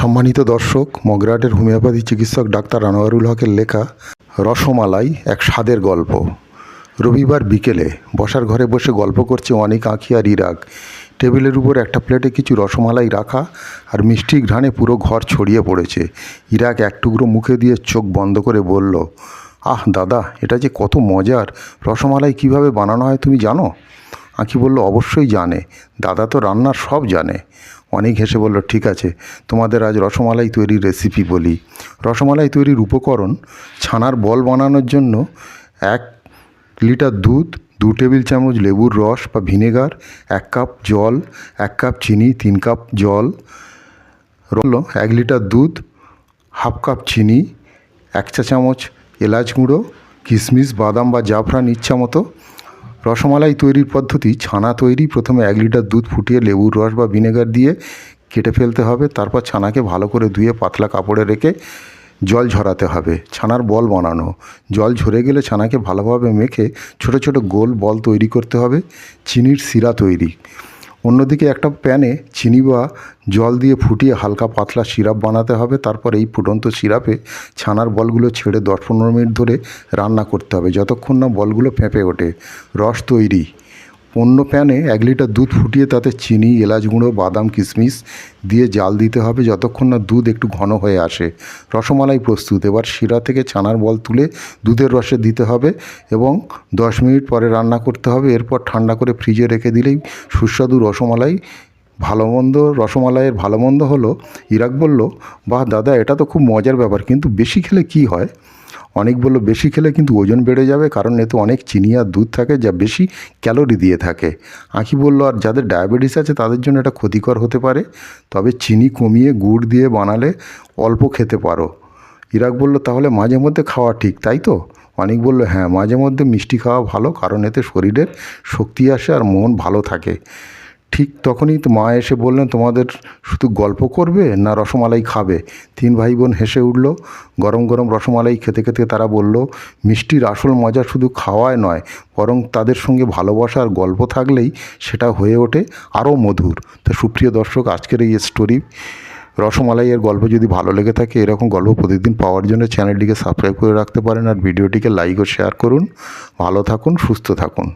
সম্মানিত দর্শক, মগরাটের হোমিওপ্যাথি চিকিৎসক ডাক্তার আনোয়ারুল হকের লেখা রসমালাই এক স্বাদের গল্প। রবিবার বিকেলে বসার ঘরে বসে গল্প করছে অনেক আঁখি আর ইরাক। টেবিলের উপর একটা প্লেটে কিছু রসমালাই রাখা আর মিষ্টি ঘ্রাণে পুরো ঘর ছড়িয়ে পড়েছে। ইরাক এক টুকরো মুখে দিয়ে চোখ বন্ধ করে বলল, আহ দাদা, এটা যে কত মজার! রসমালাই কীভাবে বানানো হয় তুমি জানো? আঁকি বলল, অবশ্যই জানে। দাদা তো রান্নার সব জানে। অনেক হেসে বলল, ঠিক আছে, তোমাদের আজ রসমালাই তৈরির রেসিপি বলি। রসমালাই তৈরির উপকরণ, ছানার বল বানানোর জন্য এক লিটার দুধ, দু টেবিল চামচ লেবুর রস বা ভিনেগার, এক কাপ জল, এক কাপ চিনি, তিন কাপ জল রল এক লিটার দুধ, হাফ কাপ চিনি, এক চা চামচ এলাচ গুঁড়ো কিশমিশ বাদাম বা জাফরান ইচ্ছা মতো রসমালাই তৈরির পদ্ধতি, ছানা তৈরি, প্রথমে এক লিটার দুধ ফুটিয়ে লেবুর রস বা ভিনেগার দিয়ে কেটে ফেলতে হবে, তারপর ছানাকে ভালো করে ধুয়ে পাতলা কাপড়ে রেখে জল ঝরাতে হবে। ছানার বল বানানো। জল ঝরে গেলে ছানাকে ভালোভাবে মেখে ছোট ছোট গোল বল তৈরি করতে হবে, চিনির শিরা তৈরি। অন্যদিকে একটা প্যানে চিনি বা জল দিয়ে ফুটিয়ে হালকা পাতলা সিরাপ বানাতে হবে। তারপর এই ফুটন্ত সিরাপে ছানার বলগুলো ছেড়ে দশ পনেরো মিনিট ধরে রান্না করতে হবে। যতক্ষণ না বলগুলো ফেঁপে ওঠে, রস তৈরি। অন্য প্যানে এক লিটার দুধ ফুটিয়ে তাতে চিনি, এলাচ গুঁড়ো, বাদাম, কিশমিশ দিয়ে জাল দিতে হবে যতক্ষণ না দুধ একটু ঘন হয়ে আসে। রসমালাই প্রস্তুত। এবার শিরা থেকে ছানার বল তুলে দুধের রসে দিতে হবে এবং দশ মিনিট পরে রান্না করতে হবে। এরপর ঠান্ডা করে ফ্রিজে রেখে দিলেই সুস্বাদু রসমালাই ভালো মন্দ রসমালাইয়ের ভালো মন্দ হলো, ইরাক বলল, বাহ দাদা, এটা তো খুব মজার ব্যাপার, কিন্তু বেশি খেলে কি হয়? অনেক বলল বেশি খেলে কিন্তু ওজন বেড়ে যাবে, কারণ এতে অনেক চিনি আর দুধ থাকে যা বেশি ক্যালোরি দিয়ে থাকে। আঁকি বলল, আর যাদের ডায়াবেটিস আছে তাদের জন্য এটা ক্ষতিকর হতে পারে, তবে চিনি কমিয়ে গুড় দিয়ে বানালে অল্প খেতে পারো। ইরাক বলল, তাহলে মাঝে মধ্যে খাওয়া ঠিক, তাই তো? অনেক বলল হ্যাঁ মাঝে মধ্যে মিষ্টি খাওয়া ভালো, কারণ এতে শরীরের শক্তি আসে আর মন ভালো থাকে। ঠিক তখনই তো মা এসে বললেন, তোমাদের শুধু গল্প করবে না রসমালাই খাবে? তিন ভাই বোন হেসে উঠল। গরম গরম রসমালাই খেতে খেতে তারা বলল, মিষ্টির আসল মজা শুধু খাওয়ায় নয়, বরং তাদের সঙ্গে ভালোবাসা আর গল্প থাকলেই সেটা হয়ে ওঠে আরও মধুর। তো সুপ্রিয় দর্শক, আজকের এই স্টোরি রসমালাইয়ের গল্প যদি ভালো লেগে থাকে, এরকম গল্প প্রতিদিন পাওয়ার জন্য চ্যানেলটিকে সাবস্ক্রাইব করে রাখতে পারেন আর ভিডিওটিকে লাইক ও শেয়ার করুন। ভালো থাকুন, সুস্থ থাকুন।